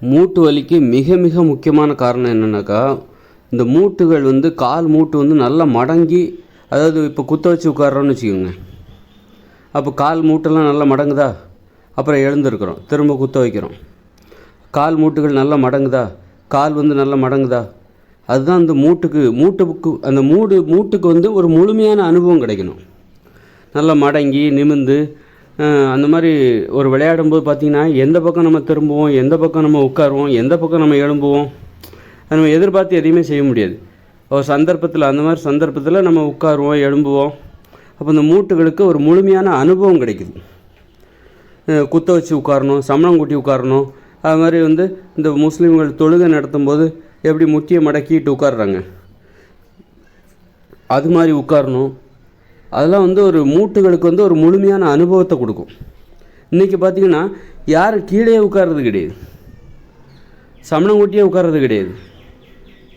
மூட்டு வலிக்கு மிக மிக முக்கியமான காரணம் என்னென்னாக்கா இந்த மூட்டுகள் வந்து கால் மூட்டு வந்து நல்லா மடங்கி அதாவது இப்போ குத்த வச்சு உட்கார்றோன்னு வச்சுக்கோங்க. அப்போ கால் மூட்டெல்லாம் நல்லா மடங்குதா? அப்புறம் எழுந்திருக்கிறோம் திரும்ப குத்த வைக்கிறோம். கால் மூட்டுகள் நல்லா மடங்குதா? கால் வந்து நல்லா மடங்குதா? அதுதான் அந்த மூட்டுக்கு மூட்டுக்கு அந்த மூடு மூட்டுக்கு வந்து ஒரு முழுமையான அனுபவம் கிடைக்கணும். நல்லா மடங்கி நிமிந்து அந்த மாதிரி ஒரு விளையாடும்போது பார்த்திங்கன்னா எந்த பக்கம் நம்ம திரும்புவோம் எந்த பக்கம் நம்ம உட்காருவோம் எந்த பக்கம் நம்ம எழும்புவோம் நம்ம எதிர்பார்த்து எதையுமே செய்ய முடியாது. ஒரு சந்தர்ப்பத்தில் அந்த மாதிரி சந்தர்ப்பத்தில் நம்ம உட்காருவோம் எழும்புவோம். அப்போ இந்த மூட்டுகளுக்கு ஒரு முழுமையான அனுபவம் கிடைக்குது. குத்த வச்சு உட்காரணும் சமணம் கூட்டி உட்காரணும். அது மாதிரி வந்து இந்த முஸ்லீம்கள் தொழுகை நடத்தும்போது எப்படி முட்டியை மடக்கிட்டு உட்காடுறாங்க அது மாதிரி உட்காரணும். அதெல்லாம் வந்து ஒரு மூட்டுகளுக்கு வந்து ஒரு முழுமையான அனுபவத்தை கொடுக்கும். இன்றைக்கி பார்த்தீங்கன்னா யாரும் கீழே உட்கார்றது கிடையாது. சமணம் கூட்டியே உட்கார்றது கிடையாது.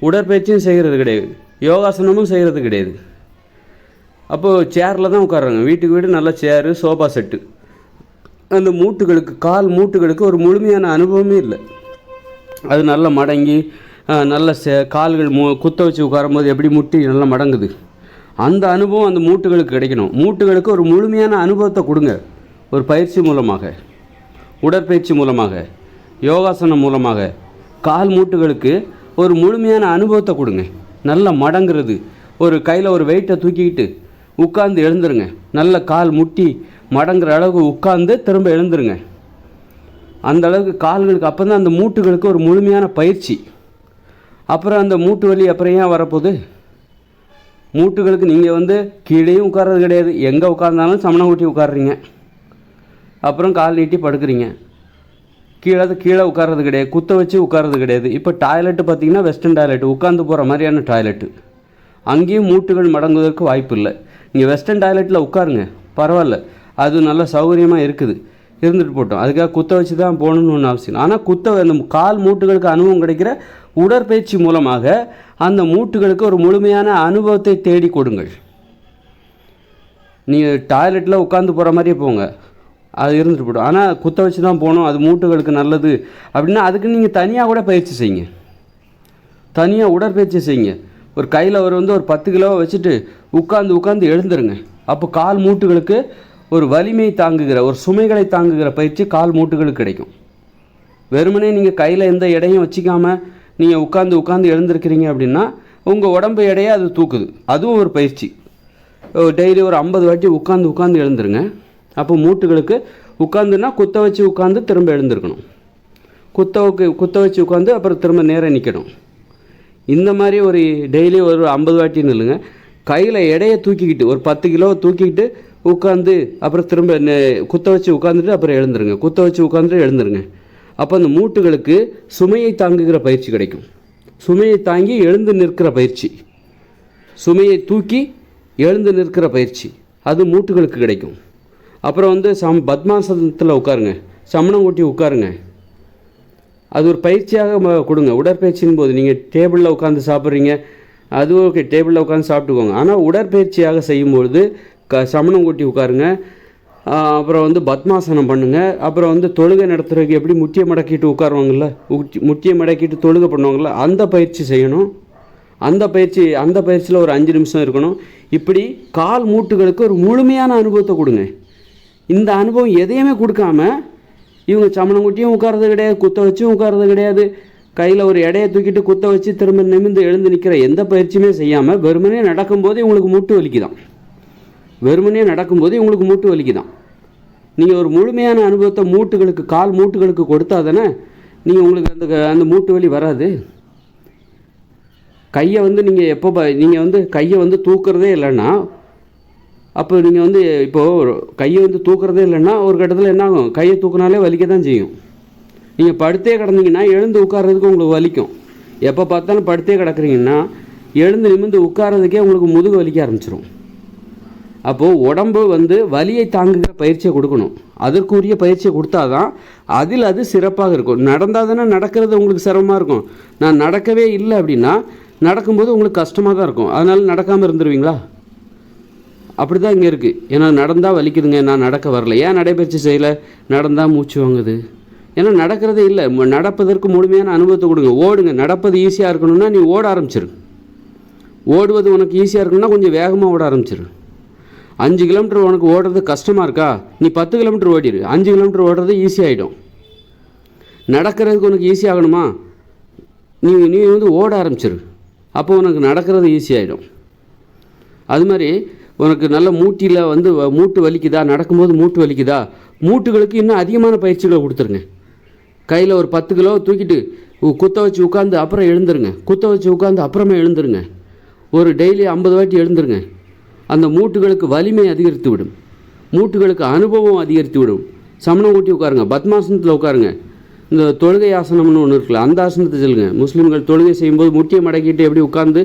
உடற்பயிற்சியும் செய்கிறது கிடையாது. யோகாசனமும் செய்கிறது கிடையாது. அப்போது சேரில் தான் உட்காடுறாங்க வீட்டுக்கு வீடு நல்ல சேரு சோஃபா செட்டு அந்த மூட்டுகளுக்கு கால் மூட்டுகளுக்கு ஒரு முழுமையான அனுபவமே இல்லை. அது நல்லா மடங்கி நல்ல சே கால்கள் மு குத்த வச்சு உட்காரும்போது எப்படி முட்டி நல்லா மடங்குது? அந்த அனுபவம் அந்த மூட்டுகளுக்கு கிடைக்கணும். மூட்டுகளுக்கு ஒரு முழுமையான அனுபவத்தை கொடுங்க. ஒரு பயிற்சி மூலமாக உடற்பயிற்சி மூலமாக யோகாசனம் மூலமாக கால் மூட்டுகளுக்கு ஒரு முழுமையான அனுபவத்தை கொடுங்க. நல்லா மடங்குறது. ஒரு கையில் ஒரு வெயிட்டை தூக்கிக்கிட்டு உட்கார்ந்து எழுந்துருங்க. நல்ல கால் முட்டி மடங்குற அளவுக்கு உட்கார்ந்து திரும்ப எழுந்துருங்க. அந்த அளவுக்கு கால்களுக்கு அப்போ தான் அந்த மூட்டுகளுக்கு ஒரு முழுமையான பயிற்சி. அப்புறம் அந்த மூட்டு வலி அப்புறம் ஏன் வரப்போகுது? மூட்டுகளுக்கு நீங்கள் வந்து கீழேயும் உட்கார்றது கிடையாது. எங்கே உட்கார்ந்தாலும் சமணம் ஊட்டி உட்காடுறீங்க அப்புறம் கால் நீட்டி படுக்கிறீங்க. கீழே கீழே உட்கார்றது கிடையாது. குத்த வச்சு உட்கார்றது கிடையாது. இப்போ டாய்லெட்டு பார்த்தீங்கன்னா வெஸ்டர்ன் டாய்லெட் உட்காந்து போகிற மாதிரியான டாய்லெட்டு அங்கேயும் மூட்டுகள் மடங்குவதற்கு வாய்ப்பு இல்லை. நீங்கள் வெஸ்டர்ன் டாய்லெட்டில் உட்காருங்க. பரவாயில்ல. அது நல்ல சௌகரியமாக இருக்குது. இருந்துட்டு போட்டோம். அதுக்காக குத்த வச்சு தான் போகணும்னு ஒன்று அவசியம் ஆனால் குத்த அந்த கால் மூட்டுகளுக்கு அனுபவம் கிடைக்கிற உடற்பயிற்சி மூலமாக அந்த மூட்டுகளுக்கு ஒரு முழுமையான அனுபவத்தை தேடி கொடுங்கள். நீங்கள் டாய்லெட்டில் உட்காந்து போகிற மாதிரியே போங்க. அது இருந்துட்டு போடும் ஆனால் குத்த வச்சு தான் போகணும். அது மூட்டுகளுக்கு நல்லது. அப்படின்னா அதுக்கு நீங்கள் தனியாக கூட பயிற்சி செய்யுங்க. தனியாக உடற்பயிற்சி செய்யுங்க. ஒரு கையில் ஒரு வந்து ஒரு பத்து கிலோவை வச்சுட்டு உட்காந்து உட்காந்து எழுந்துருங்க. அப்போ கால் மூட்டுகளுக்கு ஒரு வலிமை தாங்குகிற ஒரு சுமைகளை தாங்குகிற பயிற்சி கால் மூட்டுகளுக்கு கிடைக்கும். வெறுமனே நீங்கள் கையில் எந்த எடையும் வச்சுக்காமல் நீங்கள் உட்காந்து உட்காந்து எழுந்திருக்கிறீங்க அப்படின்னா உங்கள் உடம்பு எடையே அது தூக்குது. அதுவும் ஒரு பயிற்சி. டெய்லி ஒரு ஐம்பது வாட்டி உட்காந்து உட்காந்து எழுந்துருங்க. அப்போ மூட்டுகளுக்கு உட்காந்துன்னா குத்த வச்சு உட்காந்து திரும்ப எழுந்திருக்கணும். குத்தவுக்கு குத்த வச்சு உட்காந்து அப்புறம் திரும்ப நேராக நிற்கணும் இந்த மாதிரி ஒரு டெய்லி ஒரு ஐம்பது வாட்டி நில்லுங்க. கையில் எடையை தூக்கிக்கிட்டு ஒரு பத்து கிலோ தூக்கிக்கிட்டு உட்காந்து அப்புறம் திரும்ப குத்த வச்சு உட்காந்துட்டு அப்புறம் எழுந்துருங்க. குத்த வச்சு உட்காந்துட்டு எழுந்துருங்க. அப்போ அந்த மூட்டுகளுக்கு சுமையை தாங்குகிற பயிற்சி கிடைக்கும். சுமையை தாங்கி எழுந்து நிற்கிற பயிற்சி. சுமையை தூக்கி எழுந்து நிற்கிற பயிற்சி. அது மூட்டுகளுக்கு கிடைக்கும். அப்புறம் வந்து சம் பத்மாசனத்தில் உட்காருங்க. சமணம் ஓட்டி உட்காருங்க. அது ஒரு பயிற்சியாக கொடுங்க. உடற்பயிற்சியின் போது நீங்கள் டேபிளில் உட்காந்து சாப்பிட்றீங்க. அது ஓகே டேபிளில் உட்காந்து சாப்பிட்டுக்கோங்க. ஆனால் உடற்பயிற்சியாக செய்யும்பொழுது க சமணம் கூட்டி உட்காருங்க. அப்புறம் வந்து பத்மாசனம் பண்ணுங்கள் அப்புறம் வந்து தொழுகை நடத்துறதுக்கு எப்படி முட்டியை மடக்கிட்டு உட்காருவாங்கல்ல? உச்சி- முட்டியை மடக்கிட்டு தொழுகை பண்ணுவாங்கள்ல அந்த பயிற்சி செய்யணும். அந்த பயிற்சி அந்த பயிற்சியில் ஒரு அஞ்சு நிமிஷம் இருக்கணும். இப்படி கால் மூட்டுகளுக்கு ஒரு முழுமையான அனுபவத்தை கொடுங்க. இந்த அனுபவம் எதையுமே கொடுக்காம இவங்க சமணம் குட்டியும் உட்கார்றது கிடையாது குத்த வச்சும் உட்கார்றது கிடையாது. கையில் ஒரு எடையை தூக்கிட்டு குத்த வச்சு திரும்ப நிமிந்து எழுந்து நிற்கிற எந்த பயிற்சியுமே செய்யாமல் வெறுமனே நடக்கும்போது இவங்களுக்கு மூட்டு வலிக்குதான். வெறுமனே நடக்கும்போது இவங்களுக்கு மூட்டு வலிக்குதான். நீங்கள் ஒரு முழுமையான அனுபவத்தை மூட்டுகளுக்கு கால் மூட்டுகளுக்கு கொடுத்தா தானே நீங்கள் உங்களுக்கு அந்த அந்த மூட்டு வலி வராது. கையை வந்து நீங்கள் எப்போ ப நீங்கள் வந்து கையை வந்து தூக்குறதே இல்லைன்னா அப்போ நீங்கள் வந்து இப்போது கையை வந்து தூக்குறதே இல்லைன்னா ஒரு கட்டத்தில் என்ன ஆகும்? கையை தூக்குனாலே வலிக்க தான் செய்யும். நீங்கள் படுத்தே கிடந்தீங்கன்னா எழுந்து உட்கார்றதுக்கு உங்களுக்கு வலிக்கும். எப்போ பார்த்தாலும் படுத்தே கிடக்குறீங்கன்னா எழுந்து நிமிர்ந்து உட்கார்றதுக்கே உங்களுக்கு முதுகு வலிக்க ஆரம்பிச்சிடும் அப்போது உடம்பு வந்து வலியை தாங்குகிற பயிற்சியை கொடுக்கணும். அதற்குரிய பயிற்சியை கொடுத்தாதான் அதில் அது சிறப்பாக இருக்கும். நடந்தால் தானே நடக்கிறது உங்களுக்கு சிரமமாக இருக்கும். நான் நடக்கவே இல்லை அப்படின்னா நடக்கும்போது உங்களுக்கு கஷ்டமாக தான் இருக்கும். அதனால் நடக்காமல் இருந்துருவீங்களா? அப்படி தான் இங்கே இருக்குது ஏன்னா நடந்தால் வலிக்குதுங்க. நான் நடக்க வரல. ஏன் நடைபயிற்சி செய்யலை? நடந்தால் மூச்சு வாங்குது. ஏன்னா நடக்கிறதே இல்லை. நடப்பதற்கு முழுமையான அனுபவத்தை கொடுங்க. ஓடுங்க. நடப்பது ஈஸியாக இருக்கணும்னா நீ ஓட ஆரம்பிச்சிரு. ஓடுவது உனக்கு ஈஸியாக இருக்கணும்னா கொஞ்சம் வேகமாக ஓட ஆரம்பிச்சிரு. அஞ்சு கிலோமீட்டர் உனக்கு ஓடுறது கஷ்டமாக இருக்கா? நீ பத்து கிலோமீட்டர் ஓடிடு அஞ்சு கிலோமீட்டர் ஓடுறது ஈஸியாகிடும் நடக்கிறதுக்கு உனக்கு ஈஸி ஆகணுமா? நீ நீ வந்து ஓட ஆரம்பிச்சிரு. அப்போ உனக்கு நடக்கிறது ஈஸியாகிடும் அது மாதிரி உனக்கு நல்ல மூட்டியில் வந்து வ- மூட்டு வலிக்குதா? நடக்கும்போது மூட்டு வலிக்குதா? மூட்டுகளுக்கு இன்னும் அதிகமான பயிற்சிகளை கொடுத்துருங்க. கையில் ஒரு பத்து கிலோ தூக்கிட்டு உ- குத்த வச்சு உட்காந்து அப்புறம் எழுந்துருங்க. குத்த வச்சு உட்காந்து அப்புறமே எழுந்துருங்க. ஒரு டெய்லி ஐம்பது வாட்டி எழுந்துருங்க. அந்த மூட்டுகளுக்கு வலிமை அதிகரித்து விடும். மூட்டுகளுக்கு அனுபவம் அதிகரித்து விடும். சமணம் ஊட்டி உட்காருங்க. பத்மாசனத்தில் உட்காருங்க. இந்த தொழுகை ஆசனம்னு ஒன்று இருக்குல்ல அந்த ஆசனத்தை செல்லுங்க. முஸ்லீம்கள் தொழுகை செய்யும்போது முட்டியை மடக்கிட்டு எப்படி உட்காந்து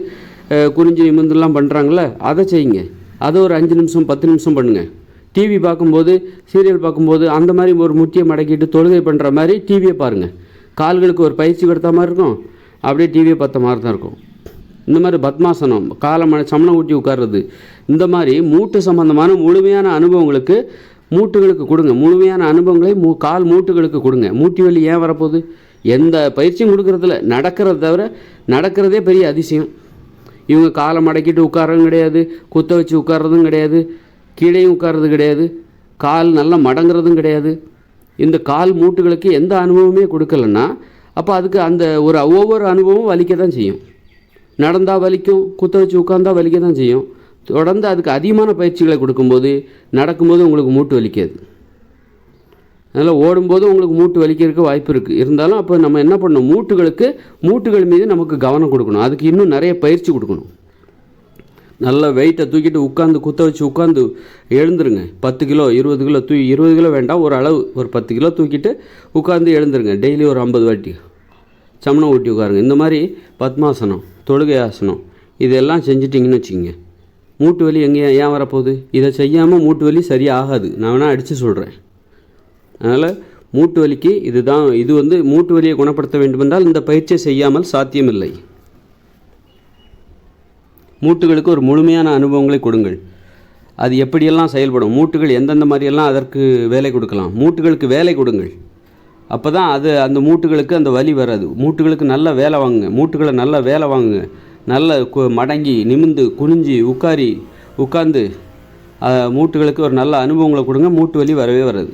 குறிஞ்சி நிமிர்ந்துலாம் பண்ணுறாங்களே அதை செய்யுங்க. அதை ஒரு அஞ்சு நிமிஷம் பத்து நிமிஷம் பண்ணுங்கள் டிவி பார்க்கும்போது சீரியல் பார்க்கும்போது அந்த மாதிரி ஒரு முட்டியை மடக்கிட்டு தொழுகை பண்ணுற மாதிரி டிவியை பாருங்கள் கால்களுக்கு ஒரு பயிற்சி கொடுத்த மாதிரி இருக்கும். அப்படியே டிவியை பார்த்த மாதிரி தான் இருக்கும். இந்த மாதிரி பத்மாசனம் காலை ம சமணம் ஊட்டி உட்கார்றது இந்த மாதிரி மூட்டு சம்பந்தமான முழுமையான அனுபவங்களுக்கு மூட்டுகளுக்கு கொடுங்க. முழுமையான அனுபவங்களை மூ கால் மூட்டுகளுக்கு கொடுங்க. மூட்டி வலி ஏன் வரப்போகுது? எந்த பயிற்சியும் கொடுக்கறதில்ல. நடக்கிறத தவிர நடக்கிறதே பெரிய அதிசயம். இவங்க காலை மடக்கிட்டு உட்காரதும் கிடையாது குத்த வச்சு உட்கார்றதும் கிடையாது கீழேயும் உட்கார்றது கிடையாது கால் நல்லா மடங்குறதும் கிடையாது. இந்த கால் மூட்டுகளுக்கு எந்த அனுபவமே கொடுக்கலன்னா அப்போ அதுக்கு அந்த ஒரு ஒவ்வொரு அனுபவமும் வலிக்க தான் செய்யும். நடந்தால் வலிக்கும் குத்த வச்சு உட்காந்தா வலிக்க தான் செய்யும். தொடர்ந்து அதுக்கு அதிகமான பயிற்சிகளை கொடுக்கும்போது நடக்கும்போது உங்களுக்கு மூட்டு வலிக்காது. அதனால் ஓடும்போது உங்களுக்கு மூட்டு வலிக்கிறதுக்கு வாய்ப்பு இருக்குது இருந்தாலும் அப்போ நம்ம என்ன பண்ணணும்? மூட்டுகளுக்கு மூட்டுகள் மீது நமக்கு கவனம் கொடுக்கணும். அதுக்கு இன்னும் நிறைய பயிற்சி கொடுக்கணும். நல்ல வெயிட்டை தூக்கிட்டு உட்காந்து குத்த வச்சு உட்காந்து எழுந்துருங்க. பத்து கிலோ இருபது கிலோ தூ இருபது கிலோ வேண்டாம். ஒரு அளவு ஒரு பத்து கிலோ தூக்கிட்டு உட்காந்து எழுந்துருங்க. டெய்லி ஒரு ஐம்பது வாட்டி. சமணம் ஊட்டி உட்காருங்க இந்த மாதிரி பத்மாசனம் தொழுகை ஆசனம் இதெல்லாம் செஞ்சிட்டிங்கன்னு வச்சுக்கோங்க. மூட்டு வலி எங்கே ஏன் வரப்போகுது? இதை செய்யாமல் மூட்டு வலி சரியாகாது. நான் வேணால் அடித்து சொல்கிறேன் அதனால் மூட்டு வலிக்கு இதுதான் இது வந்து மூட்டு வலியை குணப்படுத்த வேண்டுமென்றால் இந்த பயிற்சியை செய்யாமல் சாத்தியமில்லை. மூட்டுகளுக்கு ஒரு முழுமையான அனுபவங்களை கொடுங்கள். அது எப்படியெல்லாம் செயல்படும்? மூட்டுகள் எந்தெந்த மாதிரியெல்லாம் அதற்கு வேலை கொடுக்கலாம்? மூட்டுகளுக்கு வேலை கொடுங்கள். அப்போ தான் அது அந்த மூட்டுகளுக்கு அந்த வலி வராது. மூட்டுகளுக்கு நல்ல வேலை வாங்குங்க. மூட்டுகளை நல்ல வேலை வாங்குங்க. நல்ல கு- மடங்கி நிமிந்து குனிஞ்சி உட்காரி உட்காந்து மூட்டுகளுக்கு ஒரு நல்ல அனுபவங்களை கொடுங்க. மூட்டு வலி வரவே வராது.